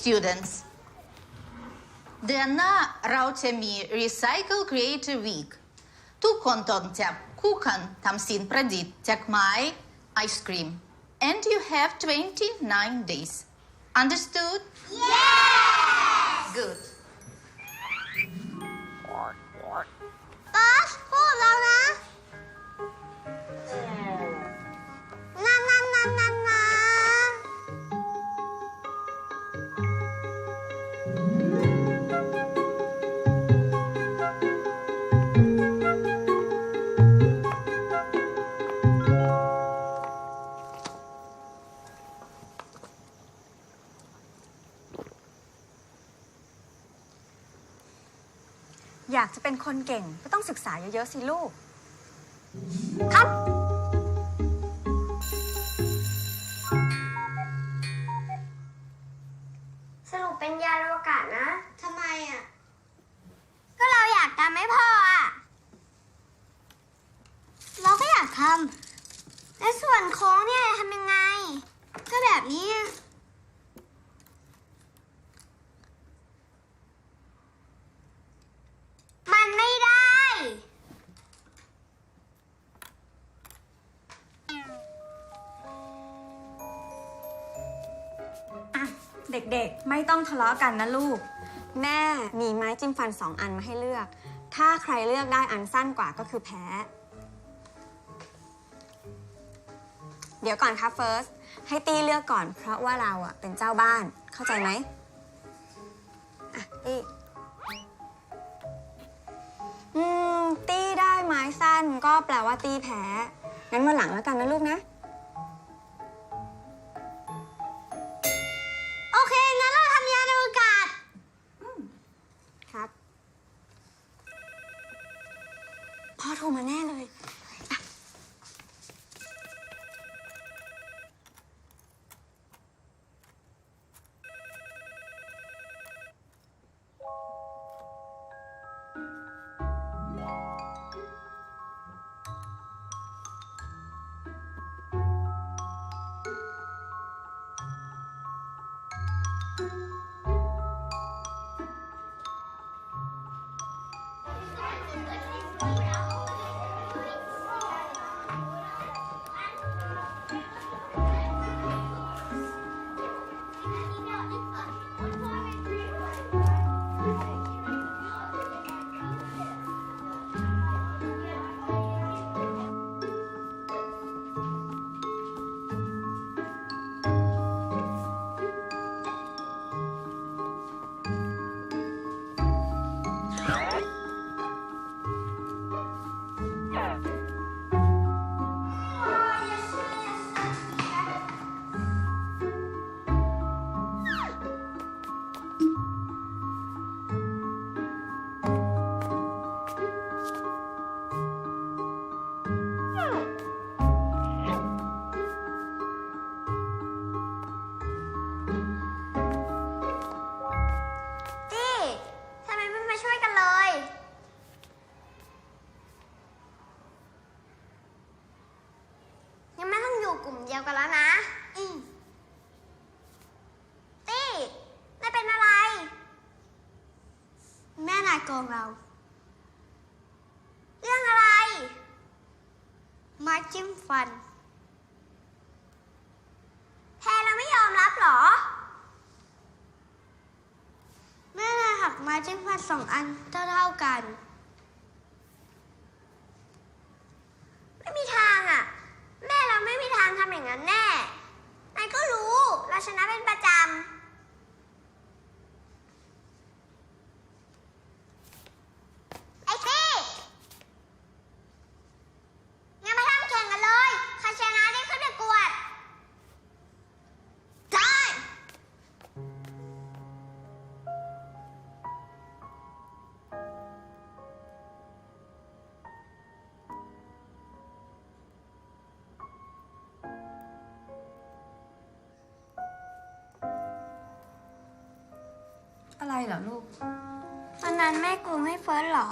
students. Denna Rautami Recycle Creative Week. Tu kontontia kukan tamsin pradit tekmai ice cream. And you have 29 days. Understood? Yes! Good. Boss, อยากจะเป็นคนเก่งก็ต้องศึกษาเยอะ ๆ สิลูก ครับ สรุปเป็นยานอวกาศนะทำไมอะ ก็เราอยากทำไม่พออะ เราก็อยากทำ และส่วนโค้งเนี่ยทำยังไง ก็แบบนี้ เด็กๆ ไม่ต้องทะเลาะกันนะลูก แม่มีไม้จิ้มฟันสองอันมาให้เลือก ถ้าใครเลือกได้อันสั้นกว่าก็คือแพ้ เดี๋ยวก่อนครับเฟิร์ส ให้ตี้เลือกก่อน เพราะว่าเราอะเป็นเจ้าบ้าน เข้าใจไหมอะตี้อืมตี้ได้ไม้สั้นก็แปลว่าตี้แพ้ งั้นมาหลังแล้วกันนะลูกนะ พ่อโทรมาแน่เลยายโกงเรา เรื่องอะไร มาจิ้มฟัน แพรเราไม่ยอมรับหรอ แม่นายหักมาจิ้มฟันสองอันเท่าๆกัน อะไรเหรอลูก วันนั้นแม่กลัวไม่เฟิร์สเหรอ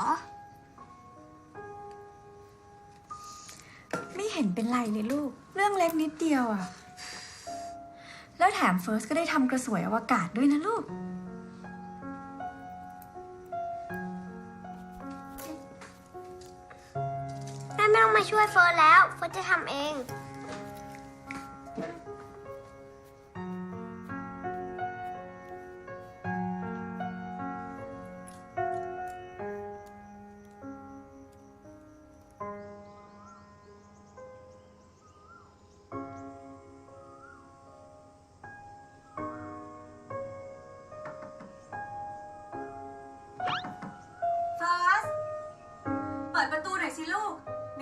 ไม่เห็นเป็นไรเลยลูก เรื่องเล็กนิดเดียวอะแล้วแถมเฟิร์สก็ได้ทำกระสวยอวกาศด้วยนะลูก แม่ไม่ต้องมาช่วยเฟิร์สแล้ว เฟิร์สจะทำเอง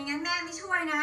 งั้นแม่ไม่ช่วยนะ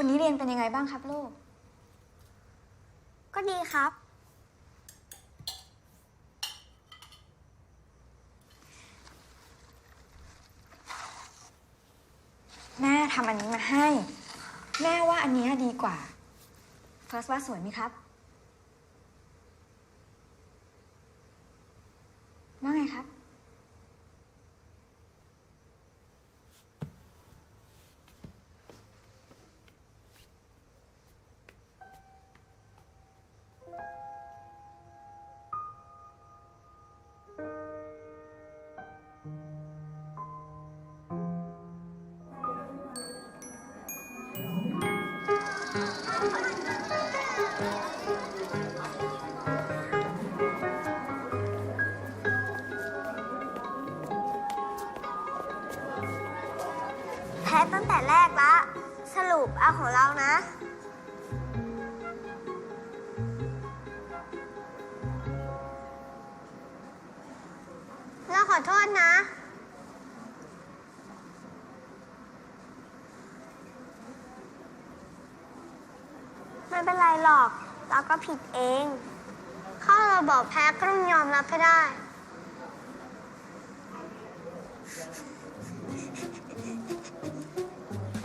วันนี้เรียนเป็นยังไงบ้างครับลูก ก็ดีครับ แม่ทำอันนี้มาให้ แม่ว่าอันเนี้ยดีกว่าเฟิร์สว่าสวยไหมครับ ว่าไงครับ พ้ตั้งแต่แรกละ สรุปเอาของเรานะ เราขอโทษนะ ไม่เป็นไรหรอก เราก็ผิดเอง ข้อเราบอกแพ้ก็ต้องยอมรับให้ได้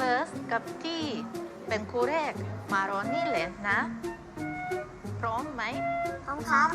First กับที่เป็นคู่แรกมารอนี่เลยนะ พร้อมไหมพร้อมครับ